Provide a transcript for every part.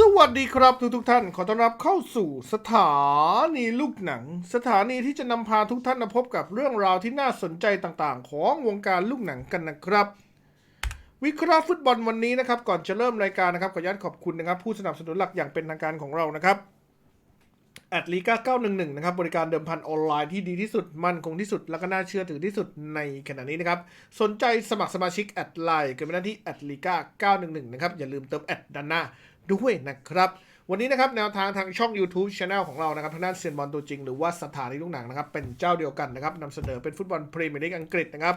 สวัสดีครับทุกทุกท่านขอต้อนรับเข้าสู่สถานีลูกหนัง สถานีที่จะนำพาทุกท่านมาพบกับเรื่องราวที่น่าสนใจต่างๆ ของวงการลูกหนังกันนะครับ วิเคราะห์ฟุตบอลวันนี้นะครับ ก่อนจะเริ่มรายการนะครับขออนุญาตขอบคุณนะครับ ผู้สนับสนุนหลักอย่างเป็นทางการของเรานะครับแอดลีกา911 นะครับ บริการเดิมพันออนไลน์ที่ดีที่สุด มั่นคงที่สุด และก็น่าเชื่อถือที่สุดในขณะนี้นะครับ สนใจสมัครสมาชิกแอดไลน์กันไปได้ที่แอดลีกา911 นะครับ อย่าลืมเติมแอดด้านหน้า ด้วยนะครับ วันนี้นะครับแนวทางทางช่อง YouTube Channel ของเรานะครับทางด้านเซียนบอลตัวจริงหรือว่าสถานีลูกหนังนะครับ เป็นเจ้าเดียวกันนะครับนำเสนอเป็นฟุตบอลพรีเมียร์ลีกอังกฤษนะครับ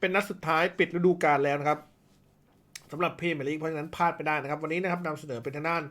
เป็นนัดสุดท้ายปิดฤดูกาลแล้วนะครับสำหรับพรีเมียร์ลีกเพราะฉะนั้นพลาดไปได้นะครับ วันนี้นะครับนำเสนอเป็นทางด้าน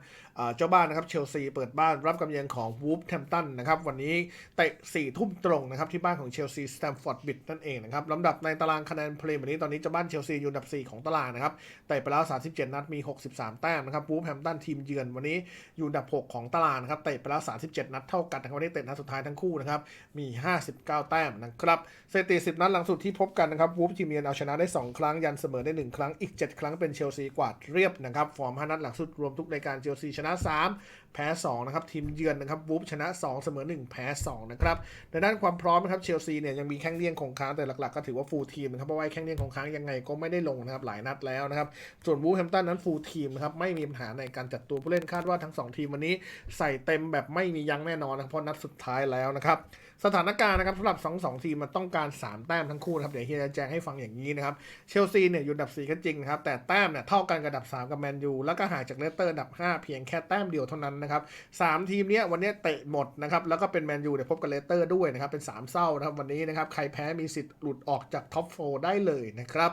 เจ้าบ้านนะครับเชลซีเปิดบ้านรับกำเยือนของวูฟแฮมตันนะครับวันนี้เตะสี่ทุ่มตรงนะครับที่บ้านของเชลซีสแตมฟอร์ดบิดนั่นเองนะครับลำดับในตารางคะแนนเพรีเมียร์ลีกตอนนี้เจ้าบ้านเชลซีอยู่อันดับ 4 ของตารางนะครับเตะไปแล้ว 37 นัดมี 63 แต้มนะครับวูฟแฮมตันทีมเยือนวันนี้อยู่อันดับ 6 ของตารางนะครับเตะไปแล้ว 37 นัดเท่ากันนะครับวันนี้เตะนัดสุดท้ายทั้งคู่นะครับมี 59 แต้มนะครับสถิติ10 นัดหลังสุดที่พบกันนะครับวูฟทีมเยือนเอาชนะได้ 2 ครั้งยันเสมอได้ 1 ครั้งอีก 7 ครั้งเป็นเชลซีกวาดเรียบนะครับฟอร์ม5นัดหลังสุดรวมทุกรายการเชลซีชนะ 3 แพ้ 2 นะครับ ทีมเยือนนะครับวูฟชนะ 2 เสมอ 1 แพ้ 2 นะครับในด้านความพร้อมนะครับเชลซีเนี่ยยังมีแข้งเลี่ยงคงค้างแต่หลักๆก็ถือว่าฟูลทีมนะครับเพราะว่าแข้งเลี่ยงคงค้างยังไงก็ไม่ได้ลงนะครับหลายนัดแล้วนะครับส่วนวูฟแฮมตันนั้นฟูลทีมนะครับไม่มีปัญหาในการจัดตัวผู้เล่นคาดว่าทั้ง 2 ทีมวันนี้ใส่เต็มแบบไม่มียั้งแน่นอนนะครับเพราะนัดสุดท้ายแล้วนะครับสถานการณ์นะครับสำหรับ 2 2 ทีมมันต้องการ 3 แต้มทั้งคู่นะครับเดี๋ยวเฮียจะแจ้งให้ฟังอย่างนี้นะครับเชลซีเนี่ยอยู่อันดับ 4 ก็จริงนะครับแต่แต้มเนี่ยเท่ากันกับอันดับ 3 กับแมนยูแล้วก็ห่างจากเลสเตอร์อันดับ 5 เพียงแค่แต้มเดียวเท่านั้นนะครับสามทีมเนี้ยวันนี้เตะหมดนะครับแล้วก็เป็นแมนยูเนี่ยพบกับเลสเตอร์ด้วยนะครับเป็น3เศร้านะครับวันนี้นะครับใครแพ้มีสิทธิ์หลุดออกจากท็อปโฟได้เลยนะครับ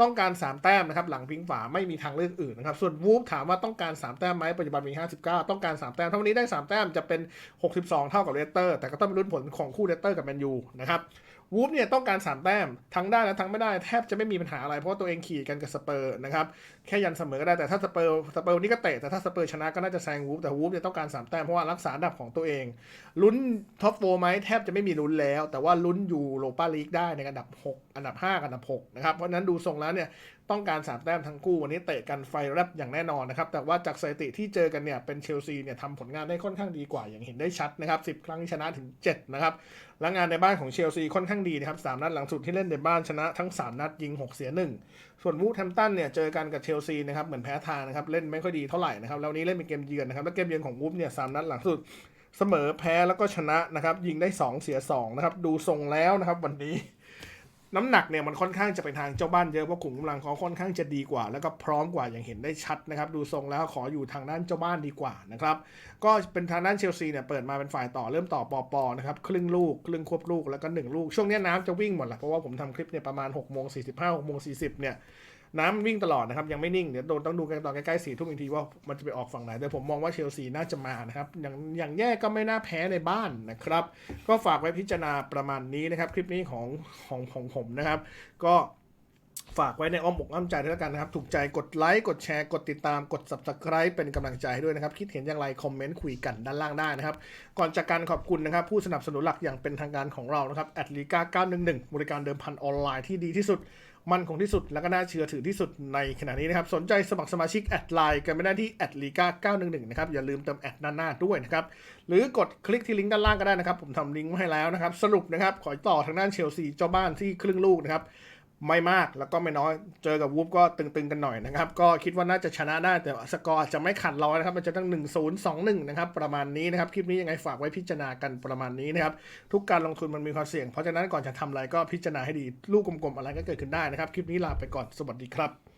ต้องการ 3 แต้มนะครับหลังพิงฝาไม่มีทางเลือกอื่นนะครับส่วนวูฟถามว่าต้องการ 3 แต้มไหมปัจจุบันมี 59 ต้องการ 3 แต้มถ้าวันนี้ได้ 3 แต้มจะเป็น 62 เท่ากับเลสเตอร์แต่ก็ต้องไปลุ้นผลของคู่เลสเตอร์กับแมนยูนะครับวูฟเนี่ยต้องการ 3 แต้มทั้งได้และทั้งไม่ได้แทบจะไม่มีปัญหาอะไรเพราะตัวเองขี่กันกับสเปอร์นะครับแค่ยันเสมอก็ได้แต่ถ้าสเปอร์สเปอร์นนี้ก็เตะแต่ถ้าสเปอร์ชนะก็น่าจะแซงวูฟแต่วูฟเนี่ยต้องการ3แต้มเพราะว่ารักษาอันดับของตัวเอง ลุ้นท็อปโฟไหมแทบจะไม่มีลุ้นแล้ว แต่ว่าลุ้นอยู่โลปาลีกได้ในอันดับ 6 อันดับ 5 อันดับ6นะครับเพราะฉะนั้นดูทรงแล้วเนี่ยต้องการ3แต้มทั้งคู่วันนี้เตะกันไฟแรบอย่างแน่นอนนะครับแต่ว่าจากสถิติที่เจอกันเนี่ยเป็นเชลซีเนี่ยทำผลงานได้ค่อนข้างดีกว่าอย่างเห็นได้ชัดนะครับ10 ครั้งชนะถึง7นะครับ และงานในบ้านของเชลซีค่อนข้างดีนะครับสามนัดหลังสุดที่เล่นในบ้านชนะทั้ง 3 นัดยิง 6 เสีย 1 ส่วนวูดแฮมตันเนี่ยเจอกันกับเชลซีนะครับเหมือนแพ้ทางนะครับเล่นไม่ค่อยดีเท่าไหร่นะครับแล้วนี้เล่นเป็นเกมเยือนนะครับแล้วเกมเยือนของวูธเนี่ยสามนัดหลังสุดเสมอแพ้แล้วก็ชนะนะครับยิงได้ 2 เสีย2นะครับดูทรงแล้วนะครับวันนี้ น้ำหนักเนี่ยมันค่อนข้างจะไปทางเจ้าบ้านเยอะเพราะขุมกำลังเขาค่อนข้างจะดีกว่า แล้วก็พร้อมกว่าอย่างเห็นได้ชัดนะครับ ดูทรงแล้วขออยู่ทางด้านเจ้าบ้านดีกว่านะครับก็เป็นทางด้านเชลซีเนี่ยเปิดมาเป็นฝ่ายต่อเริ่มต่อปอปอนะครับครึ่งลูกครึ่งควบลูกแล้วก็1ลูกช่วงนี้น้ำจะวิ่งหมดแหละเพราะว่าผมทำคลิปเนี่ยประมาณ6กโมงสี่สิบห้าหกโมงสี่สิบเนี่ย น้ำวิ่งตลอดนะครับ ยังไม่นิ่งเดี๋ยวโดนต้องดูกันตอนใกล้ๆสี่ทุ่มอีกทีว่ามันจะไปออกฝั่งไหน แต่ผมมองว่าเชลซีน่าจะมานะครับอย่างอย่างแย่ก็ไม่น่าแพ้ในบ้านนะครับ ก็ฝากไว้พิจารณาประมาณนี้นะครับ คลิปนี้ของของของผมนะครับ ก็ฝากไว้ในอ้อมอกอ้อมใจด้วยกันนะครับ ถูกใจกดไลค์ กดแชร์ กดติดตาม กด subscribe เป็นกำลังใจด้วยนะครับ คิดเห็นอย่างไร คอมเมนต์คุยกันด้านล่างได้นะครับ ก่อนจากการขอบคุณนะครับ ผู้สนับสนุนหลักอย่างเป็นทางการของเรานะครับแอดลีกา911 บริการเดิมพันออนไลน์ที่ดีที่สุด มันคงที่สุดและก็น่าเชื่อถือที่สุดในขณะนี้นะครับ สนใจสมัครสมาชิกแอดไลน์กันไม่ได้ที่แอดลีกา911 นะครับ อย่าลืมเติมแอดด้านหน้าด้วยนะครับ หรือกดคลิกที่ลิงก์ด้านล่างก็ได้นะครับ ผมทำลิงก์ไว้ให้แล้วนะครับ สรุปนะครับ ขอต่อทางด้านเชลซีเจ้าบ้านที่ครึ่งลูกนะครับ ไม่มากแล้วก็ไม่น้อย เจอกับวูฟก็ตึงๆกันหน่อยนะครับ ก็คิดว่าน่าจะชนะได้แต่สกอร์อาจจะไม่ขัดร้อยนะครับ มันจะต้อง1 0 2 1 นะครับ ประมาณนี้นะครับ คลิปนี้ยังไงฝากไว้พิจารณากันประมาณนี้นะครับ ทุกการลงทุนมันมีความเสี่ยง เพราะฉะนั้นก่อนจะทำอะไรก็พิจารณาให้ดี ลูกกลมๆอะไรก็เกิดขึ้นได้นะครับ คลิปนี้ลาไปก่อน สวัสดีครับ